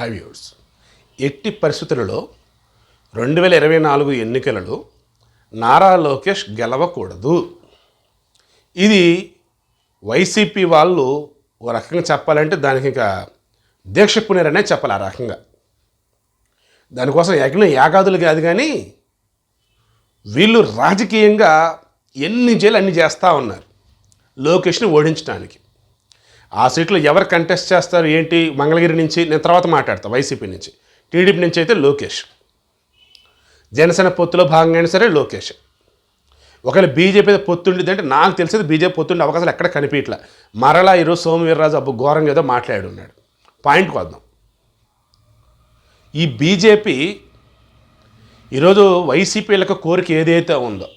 High viewers ఎట్టి పరిస్థితులలో రెండు వేల ఇరవై నాలుగు ఎన్నికలలో నారా లోకేష్ గెలవకూడదు. ఇది వైసీపీ వాళ్ళు ఓ రకంగా చెప్పాలంటే దానికి ఇంకా దీక్ష పునరనే చెప్పాలి ఆ రకంగా. దానికోసం యజ్ఞ యాగాదులు కాదు కానీ వీళ్ళు రాజకీయంగా ఎన్ని చేయాలి అన్ని చేస్తూ ఉన్నారు లోకేష్ని ఓడించడానికి ఆ సీట్లో ఎవరు కంటెస్ట్ చేస్తారు ఏంటి? మంగళగిరి నుంచి నేను తర్వాత మాట్లాడతా వైసీపీ నుంచి. టీడీపీ నుంచి అయితే లోకేష్. జనసేన పొత్తులో భాగంగా అయినా సరే లోకేష్. ఒకవేళ బీజేపీ పొత్తుండేది అంటే నాకు తెలిసేది బీజేపీ పొత్తుండే అవకాశాలు ఎక్కడ కనిపించట్లే. మరలా ఈరోజు సోమవీర్రాజు అబ్బు ఘోరంగా ఏదో మాట్లాడి ఉన్నాడు. పాయింట్కి వద్దాం. ఈ బీజేపీ ఈరోజు వైసీపీలకు కోరిక ఏదైతే ఉందో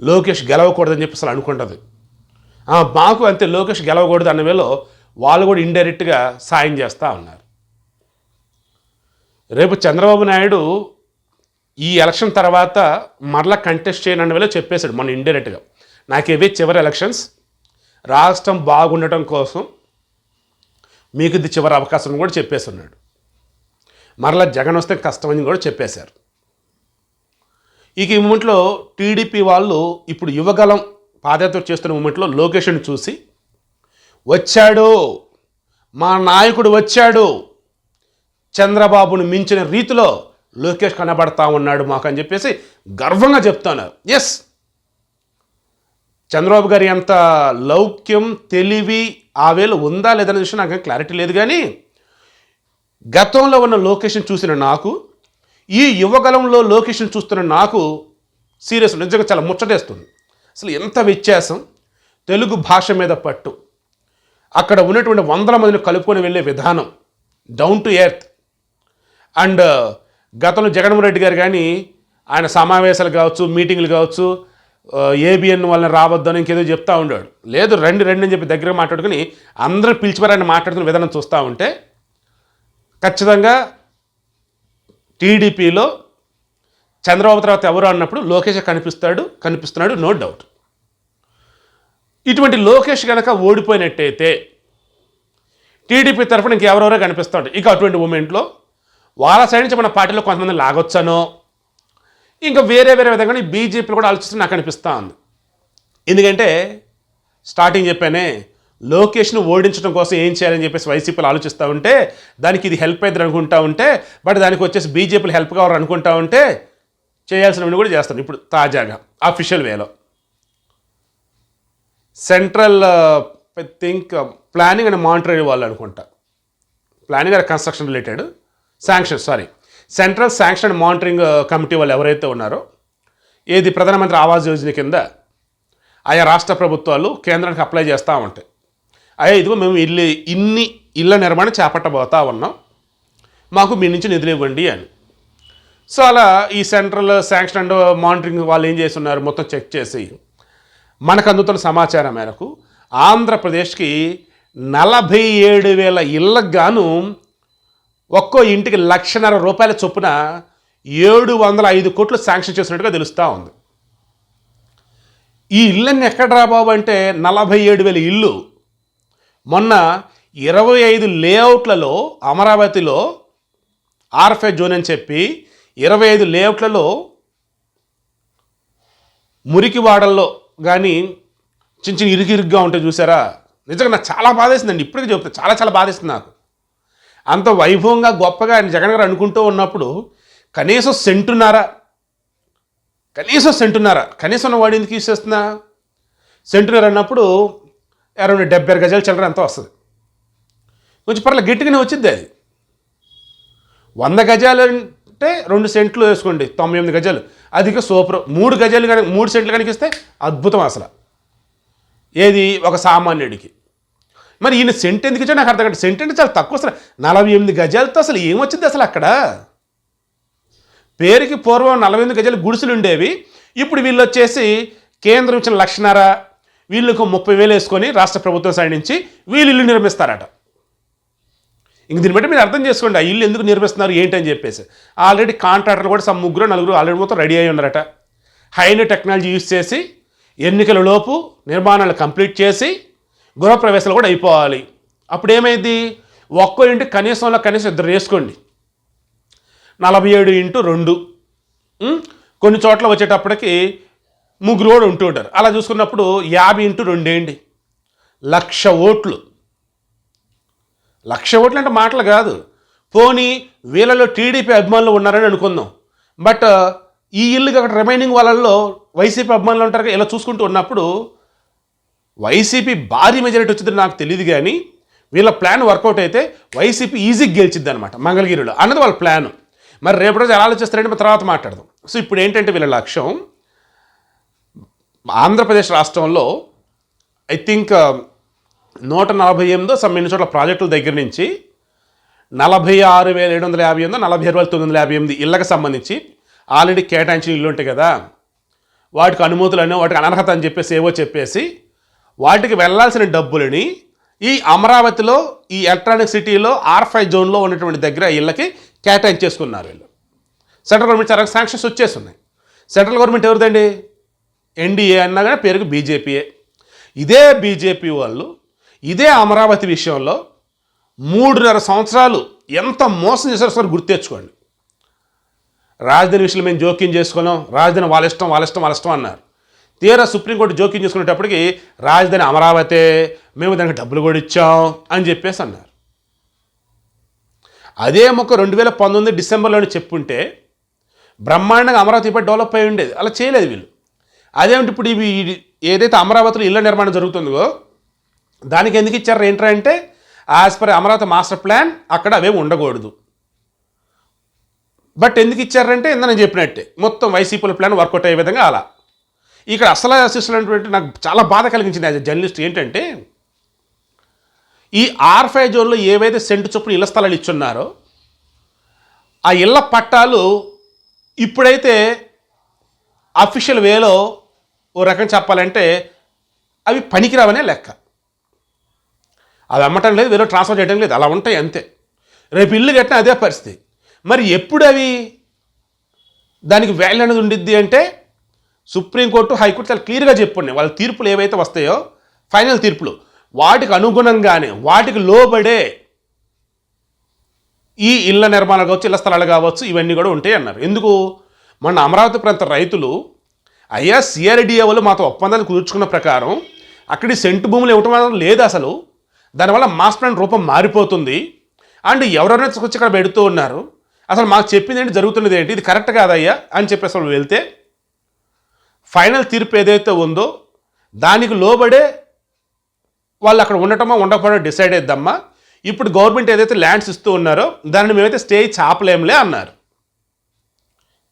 లోకేష్ గెలవకూడదని చెప్పి అసలు అనుకుంటుంది. మాకు అంతే లోకేష్ గెలవకూడదు అన్న వేలో వాళ్ళు కూడా ఇండైరెక్ట్గా సాయం చేస్తూ ఉన్నారు. రేపు చంద్రబాబు నాయుడు ఈ ఎలక్షన్ తర్వాత మరలా కంటెస్ట్ చేయనన్న వేళ చెప్పేశాడు మన ఇండైరెక్ట్గా. నాకు ఇవే చివరి ఎలక్షన్స్. రాష్ట్రం బాగుండటం కోసం మీకు ఇది చివరి అవకాశం కూడా చెప్పేస్తున్నాడు. మరలా జగన్ వస్తే కష్టమని కూడా చెప్పేశారు. ఇక ఈ మూమెంట్లో టీడీపీ వాళ్ళు ఇప్పుడు యువగలం పాదయాత్ర చేస్తున్న మూమెంట్లో లొకేషన్ చూసి వచ్చాడు! మా నాయకుడు వచ్చాడు! చంద్రబాబును మించిన రీతిలో లోకేష్ కనబడతా ఉన్నాడు మాకు అని చెప్పేసి గర్వంగా చెప్తున్నారు. ఎస్ చంద్రబాబు గారి అంత లౌక్యం తెలివి ఆ వేళ ఉందా లేదనే విషయం నాకు క్లారిటీ లేదు కానీ గతంలో ఉన్న లొకేషన్ చూసిన నాకు ఈ యువగలంలో లొకేషన్ చూస్తున్న నాకు సీరియస్ నిజంగా చాలా ముచ్చటేస్తుంది. అసలు ఎంత వ్యత్యాసం? తెలుగు భాష మీద పట్టు. అక్కడ ఉన్నటువంటి వందల మందిని కలుపుకొని వెళ్ళే విధానం. డౌన్ టు ఎర్త్ అండ్ గతంలో జగన్మోహన్ రెడ్డి గారు కానీ ఆయన సమావేశాలు కావచ్చు మీటింగ్లు కావచ్చు uh, ఏబిఎన్ వల్ల రావద్దని ఇంకేదో చెప్తా ఉండాడు లేదు రండి రండి అని చెప్పి దగ్గర మాట్లాడుకుని అందరూ పిలిచిపోయి మాట్లాడుతున్న విధానం చూస్తూ ఉంటే ఖచ్చితంగా టీడీపీలో చంద్రబాబు తర్వాత ఎవరు అన్నప్పుడు లోకేష్ కనిపిస్తాడు కనిపిస్తున్నాడు నో డౌట్ ఇటువంటి లోకేష్ కనుక ఓడిపోయినట్టయితే టీడీపీ తరఫున ఇంకెవరెవరో కనిపిస్తూ ఉంటారు ఇక అటువంటి మూమెంట్లో వాళ్ళ సైడ్ నుంచి మన పార్టీలో కొంతమంది లాగొచ్చనో ఇంకా వేరే వేరే విధంగా బీజేపీలో కూడా ఆలోచిస్తే నాకు అనిపిస్తూ ఉంది. ఎందుకంటే స్టార్టింగ్ చెప్పానే లోకేష్ను ఓడించడం కోసం ఏం చేయాలని చెప్పేసి వైసీపీలు ఆలోచిస్తూ ఉంటే దానికి ఇది హెల్ప్ అవుతుంది అనుకుంటా ఉంటే బట్ దానికి వచ్చేసి బీజేపీలు హెల్ప్ కావాలి అనుకుంటా ఉంటే చేయాల్సినవన్నీ కూడా చేస్తాను ఇప్పుడు తాజాగా అఫీషియల్ వేలో central I think planning and monetary వాళ్ళు అనుకుంటా. Planning and construction related sanction sorry central sanction and monitoring committee వాళ్ళు ఎవరైతే ఉన్నారో ఏది ప్రధానమంత్రి ఆవాస్ యోజన కింద ఆయా రాష్ట్ర ప్రభుత్వాలు కేంద్రానికి అప్లై చేస్తూ ఉంటాయి. అయ్యా ఇదిగో మేము ఇల్లు ఇన్ని ఇళ్ళ నిర్మాణం చేపట్టబోతా ఉన్నాం. మాకు మీ నుంచి నిధులు ఇవ్వండి అని. సో అలా ఈ సెంట్రల్ శాంక్షన్ అండ్ మానిటరింగ్ వాళ్ళు ఏం చేస్తున్నారు? మొత్తం చెక్ చేసి మనకు అందుతున్న సమాచారం మేరకు ఆంధ్రప్రదేశ్కి నలభై ఏడు వేల ఇళ్ళకు గాను ఒక్కో ఇంటికి లక్షన్నర రూపాయల చొప్పున ఏడు వందల ఐదు కోట్లు శాంక్షన్ చేసినట్టుగా తెలుస్తూ ఉంది. ఈ ఇళ్ళన్నీ ఎక్కడ రాబాబు అంటే నలభై ఏడు వేల ఇల్లు మొన్న ఇరవై ఐదు లేఅవుట్లలో అమరావతిలో ఆర్ఫే జోన్ అని చెప్పి ఇరవై ఐదు లేఅవుట్లలో మురికివాడల్లో కానీ చిన్న చిన్న ఇరుగు ఇరుగ్గా ఉంటే చూసారా? నిజంగా నాకు చాలా బాధేసిందండి. ఇప్పటికీ చెప్తా చాలా చాలా బాధేస్తుంది నాకు. అంత వైభవంగా గొప్పగా ఆయన జగన్ గారు అనుకుంటూ ఉన్నప్పుడు కనీసం సెంటున్నారా? కనీసం సెంటున్నారా? కనీసం ఉన్న వాడు ఎందుకు యూస్ చేస్తున్నా? సెంటున్నర అన్నప్పుడు అరౌండ్ డెబ్బై ఆరు గజాల చిల్లర ఎంత వస్తుంది. కొంచెం పర్లేదు గట్టిగానే వచ్చింది అది. వంద గజాలు అంటే రెండు సెంట్లు వేసుకోండి. తొంభై ఎనిమిది గజాలు. అధిక సూపర్. మూడు గజాలు కనుక మూడు సెంట్లు కనిపిస్తే అద్భుతం అసలు. ఏది? ఒక సామాన్యుడికి. మరి ఈయన సెంట్ ఎందుకు ఇచ్చా నాకు అర్థం కాదు సెంట్ అంటే చాలా తక్కువ అసలు. నలభై ఎనిమిది గజాలతో అసలు ఏమొచ్చింది అసలు అక్కడ? పేరుకి పూర్వం నలభై ఎనిమిది గజాలు గుడిసెలు ఉండేవి. ఇప్పుడు వీళ్ళు వచ్చేసి కేంద్రం ఇచ్చిన లక్షన్నర వీళ్ళకు ముప్పై వేలు వేసుకొని రాష్ట్ర ప్రభుత్వం సైడ్ నుంచి వీళ్ళు ఇల్లు నిర్మిస్తారట. ఇంక దీన్ని బట్టి మీరు అర్థం చేసుకోండి ఆ ఇల్లు ఎందుకు నిర్మిస్తున్నారు ఏంటి అని చెప్పేసి. ఆల్రెడీ కాంట్రాక్టర్లు కూడా సమ్ ముగ్గురు నలుగురు ఆల్రెడీ మొత్తం రెడీ అయి ఉన్నారట. హైన టెక్నాలజీ యూజ్ చేసి ఎన్నికల లోపు నిర్మాణాలు కంప్లీట్ చేసి గృహప్రవేశాలు కూడా అయిపోవాలి. అప్పుడు ఏమైంది? ఒక్కో ఇంటి కనీసంలో కనీసం ఇద్దరు వేసుకోండి. నలభై ఏడు ఇంటూ రెండు. కొన్ని చోట్ల వచ్చేటప్పటికి ముగ్గురు కూడా ఉంటూ ఉంటారు. అలా చూసుకున్నప్పుడు యాభై ఇంటూ రెండేండి లక్ష ఓట్లు. లక్ష ఓట్లు అంటే మాటలు కాదు. పోనీ వీళ్ళలో టీడీపీ అభిమానులు ఉన్నారని అనుకుందాం. బట్ ఈ ఇల్లు అక్కడ రిమైనింగ్ వాళ్ళల్లో వైసీపీ అభిమానులు ఉంటారు ఇలా చూసుకుంటూ ఉన్నప్పుడు వైసీపీ భారీ మెజారిటీ వచ్చిందని నాకు తెలియదు కానీ వీళ్ళ ప్లాన్ వర్కౌట్ అయితే వైసీపీ ఈజీగా గెలిచిద్ది అనమాట మంగళగిరిలో. అన్నది వాళ్ళ ప్లాన్. మరి రేపు రోజు ఎలా ఆలోచిస్తారంటే తర్వాత మాట్లాడదాం. సో ఇప్పుడు ఏంటంటే వీళ్ళ లక్ష్యం ఆంధ్రప్రదేశ్ రాష్ట్రంలో ఐ థింక్ నూట నలభై ఎనిమిదో సమ్ చోట్ల ప్రాజెక్టుల దగ్గర నుంచి నలభై ఆరు వేల ఏడు వందల యాభై ఎనిమిది నలభై ఆరు వేల తొమ్మిది వందల యాభై ఎనిమిది ఇళ్ళకి సంబంధించి ఆల్రెడీ కేటాయించిన ఇల్లు ఉంటాయి కదా. వాటికి అనుమతులని వాటికి అనర్హత అని చెప్పేసి ఏవో చెప్పేసి వాటికి వెళ్ళాల్సిన డబ్బులని ఈ అమరావతిలో ఈ ఎలక్ట్రానిక్ సిటీలో ఆర్ ఫైవ్ జోన్లో ఉన్నటువంటి దగ్గర ఇళ్ళకి కేటాయించేసుకున్నారు వీళ్ళు. సెంట్రల్ గవర్నమెంట్ చాలా శాంక్షన్స్ వచ్చేస్తున్నాయి. సెంట్రల్ గవర్నమెంట్ ఎవరిదండి? ఎన్డీఏ అన్నా కానీ పేరుకు బీజేపీయే. ఇదే బీజేపీ వాళ్ళు ఇదే అమరావతి విషయంలో మూడున్నర సంవత్సరాలు ఎంత మోసం చేశారో సార్ గుర్తెచ్చుకోండి రాజధాని విషయంలో మేము జోక్యం చేసుకున్నాం రాజధాని వాళ్ళ ఇష్టం వాళ్ళ ఇష్టం వాళ్ళ ఇష్టం అన్నారు. తీరా సుప్రీంకోర్టు జోక్యం చేసుకునేటప్పటికి రాజధాని అమరావతి మేము దానికి డబ్బులు కూడా ఇచ్చాం అని చెప్పేసి అన్నారు. అదే మొక్క రెండు వేల పంతొమ్మిది డిసెంబర్లోనే చెప్పుంటే బ్రహ్మాండంగా అమరావతి ఇప్పటి డెవలప్ అయి ఉండేది. అలా చేయలేదు వీళ్ళు. అదేమిటి ఇప్పుడు ఇవి ఏదైతే అమరావతిలో ఇళ్ళ నిర్మాణం జరుగుతుందో దానికి ఎందుకు ఇచ్చారు ఏంటంటే అంటే as per Amaravati master plan అక్కడ అవే ఉండకూడదు. బట్ ఎందుకు ఇచ్చారంటే ఇంత నేను చెప్పినట్టే మొత్తం వైసీపీల ప్లాన్ వర్కౌట్ అయ్యే విధంగా అలా. ఇక్కడ అసలు అసిస్తున్నటువంటి నాకు చాలా బాధ కలిగించింది యాజ్ జర్నలిస్ట్ ఏంటంటే ఈ ఆర్ ఫైవ్ జోన్లో ఏవైతే సెంటు చొప్పున ఇళ్ళ స్థలాలు ఇచ్చున్నారో ఆ ఇళ్ళ పట్టాలు ఇప్పుడైతే అఫీషియల్ వేలో ఓ రకం చెప్పాలంటే అవి పనికిరావనే లెక్క. అది అమ్మటం లేదు వేరే ట్రాన్స్ఫర్ చేయడం లేదు. అలా ఉంటాయి అంతే. రేపు ఇల్లు కట్టిన అదే పరిస్థితి. మరి ఎప్పుడు అవి దానికి వాల్యూ అనేది ఉండిద్ది అంటే సుప్రీంకోర్టు హైకోర్టు చాలా క్లియర్గా చెప్పున్నాయి. వాళ్ళ తీర్పులు ఏవైతే వస్తాయో ఫైనల్ తీర్పులు. వాటికి అనుగుణంగానే వాటికి లోబడే ఈ ఇళ్ళ నిర్మాణాలు కావచ్చు ఇళ్ళ స్థలాలు కావచ్చు ఇవన్నీ కూడా ఉంటాయి అన్నారు. ఎందుకు? మన అమరావతి ప్రాంత రైతులు అయ్యా సిఆర్డిఏ వాళ్ళు మాతో ఒప్పందాలు కుదుర్చుకున్న ప్రకారం అక్కడి సెంటు భూములు ఇవ్వటం లేదు అసలు. దానివల్ల మాస్ ప్లాన్ రూపం మారిపోతుంది. అండ్ ఎవరైనా వచ్చి ఇక్కడ పెడుతూ ఉన్నారు అసలు మాకు చెప్పింది ఏంటి జరుగుతున్నది ఏంటి ఇది కరెక్ట్ కాదయ్యా అని చెప్పి అసలు వెళ్తే ఫైనల్ తీర్పు ఏదైతే ఉందో దానికి లోబడే వాళ్ళు అక్కడ ఉండటమో ఉండకపోవడం డిసైడ్ అయిద్దమ్మా ఇప్పుడు గవర్నమెంట్ ఏదైతే ల్యాండ్స్ ఇస్తూ ఉన్నారో దాన్ని మేమైతే స్టే చాపలేంలే అన్నారు.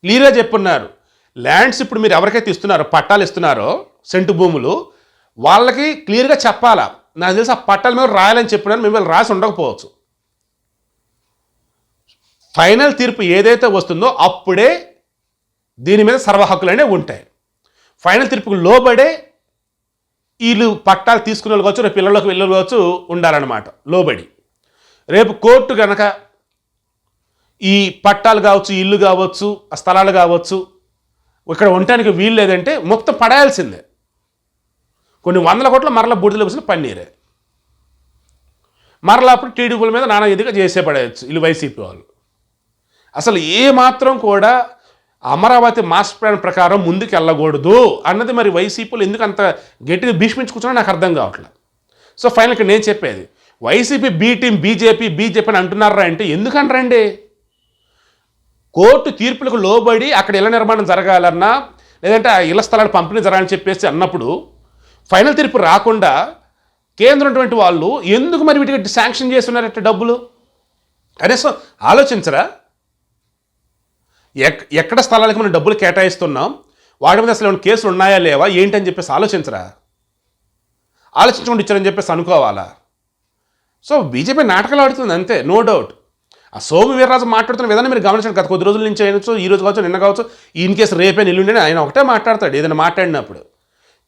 క్లియర్గా చెప్పున్నారు ల్యాండ్స్ ఇప్పుడు మీరు ఎవరికైతే ఇస్తున్నారో పట్టాలు ఇస్తున్నారో సెంటు భూములు వాళ్ళకి క్లియర్గా చెప్పాలా? నాకు తెలిసి ఆ పట్టాల మీద రాయాలని చెప్పినా మిమ్మల్ని రాసి ఉండకపోవచ్చు. ఫైనల్ తీర్పు ఏదైతే వస్తుందో అప్పుడే దీని మీద సర్వహక్కులనే ఉంటాయి. ఫైనల్ తీర్పుకు లోబడే వీళ్ళు పట్టాలు తీసుకునే వాళ్ళు కావచ్చు రేపు పిల్లలకు వెళ్ళి కావచ్చు ఉండాలన్నమాట లోబడి. రేపు కోర్టు కనుక ఈ పట్టాలు కావచ్చు ఇల్లు కావచ్చు ఆ స్థలాలు కావచ్చు ఇక్కడ ఉండటానికి వీలు లేదంటే మొత్తం పడాల్సిందే కొన్ని వందల కోట్ల మరల బూడిదలు వచ్చిన పన్నీరే. మరలా అప్పుడు టీడీపీల మీద నానా ఇదిగా చేసే పడేయచ్చు వీళ్ళు వైసీపీ వాళ్ళు. అసలు ఏ మాత్రం కూడా అమరావతి మాస్టర్ ప్లాన్ ప్రకారం ముందుకు వెళ్ళకూడదు అన్నది మరి వైసీపీలు ఎందుకు అంత గట్టిగా భీష్మించుకుంటున్నా నాకు అర్థం కావట్లేదు సో ఫైనల్గా నేను చెప్పేది YCP B team BJP BJP అని అంటున్నారా అంటే ఎందుకంటారండి కోర్టు తీర్పులకు లోబడి అక్కడ ఇళ్ళ నిర్మాణం జరగాలన్నా లేదంటే ఆ ఇళ్ళ స్థలాలు పంపిణీ జరగాలని చెప్పేసి అన్నప్పుడు ఫైనల్ తీర్పు రాకుండా కేంద్రం ఉన్నటువంటి వాళ్ళు ఎందుకు మరి వీటికి శాంక్షన్ చేస్తున్నారట డబ్బులు? కనీసం ఆలోచించరా? ఎక్ ఎక్కడ స్థలాలకు మనం డబ్బులు కేటాయిస్తున్నాం? వాటి మీద అసలు ఏమైనా కేసులు ఉన్నాయా లేవా? ఏంటని చెప్పేసి ఆలోచించరా? ఆలోచించకుండా ఇచ్చారని చెప్పేసి అనుకోవాలా? సో బీజేపీ నాటకాలు ఆడుతుంది అంతే నో డౌట్. ఆ సోము వీర్రాజు మాట్లాడుతున్న విధానం మీరు గమనించండి గత కొద్ది రోజుల నుంచి అయినచ్చు ఈ రోజు కావచ్చు నిన్న కావచ్చు ఇన్ కేసు రేపే నిల్లుండే ఆయన ఒకటే మాట్లాడతాడు ఏదైనా మాట్లాడినప్పుడు.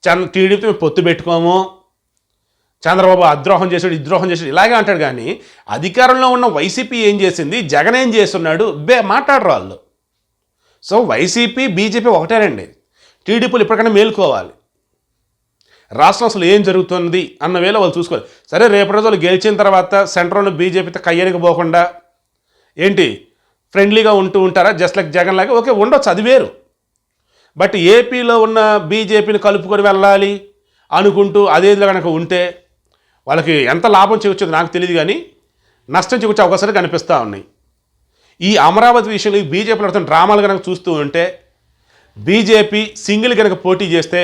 చంద్ర టీడీపీ మేము పొత్తు పెట్టుకోము. చంద్రబాబు అద్రోహం చేశాడు ఇద్రోహం చేశాడు ఇలాగే అంటాడు కానీ అధికారంలో ఉన్న వైసీపీ ఏం చేసింది? జగన్ ఏం చేస్తున్నాడు? బే మాట్లాడరు వాళ్ళు. సో వైసీపీ బీజేపీ ఒకటేనండి. టీడీపీలు ఇప్పటికైనా మేలుకోవాలి. రాష్ట్రం అసలు ఏం జరుగుతున్నది అన్న వేళ వాళ్ళు చూసుకోవాలి. సరే రేపటి రోజులు గెలిచిన తర్వాత సెంట్రల్ బీజేపీతో కయ్యనికి పోకుండా ఏంటి? ఫ్రెండ్లీగా ఉంటూ ఉంటారా? జస్ట్ లైక్ జగన్ లాగా? ఓకే ఉండొచ్చు అది వేరు. బట్ ఏపీలో ఉన్న బీజేపీని కలుపుకొని వెళ్ళాలి అనుకుంటూ అదేదిలో కనుక ఉంటే వాళ్ళకి ఎంత లాభం చేయవచ్చో నాకు తెలియదు కానీ నష్టం చేయవచ్చే అవకాశాలు కనిపిస్తూ ఉన్నాయి. ఈ అమరావతి విషయంలో ఈ బీజేపీ నడుతున్న డ్రామాలు కనుక చూస్తూ ఉంటే బీజేపీ సింగిల్ కనుక పోటీ చేస్తే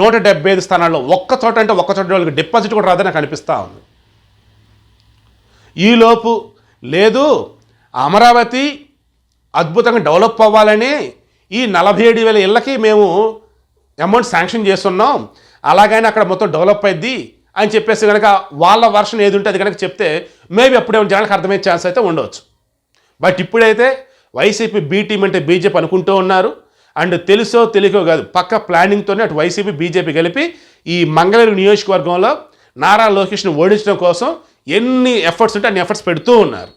నూట డెబ్బై ఐదు స్థానాల్లో ఒక్క చోట అంటే ఒక్క చోట వాళ్ళకి డిపాజిట్ కూడా రాదని నాకు అనిపిస్తూ ఉంది. ఈలోపు లేదు అమరావతి అద్భుతంగా డెవలప్ అవ్వాలని ఈ నలభై ఏడు వేల ఇళ్ళకి మేము అమౌంట్ శాంక్షన్ చేస్తున్నాం. అలాగైనా అక్కడ మొత్తం డెవలప్ అయింది అని చెప్పేసి కనుక వాళ్ళ వర్షన్ ఏది ఉంటే అది కనుక చెప్తే మేబీ అప్పుడే జనాలకు అర్థమయ్యే ఛాన్స్ అయితే ఉండవచ్చు. బట్ ఇప్పుడైతే వైసీపీ బీ టీం అంటే బీజేపీ అనుకుంటూ ఉన్నారు. అండ్ తెలుసో తెలియకో కాదు పక్క ప్లానింగ్తోనే అటు వైసీపీ బీజేపీ కలిపి ఈ మంగళగిరి నియోజకవర్గంలో నారా లోకేష్ను ఓడించడం కోసం ఎన్ని ఎఫర్ట్స్ ఉంటే అన్ని ఎఫర్ట్స్ పెడుతూ ఉన్నారు.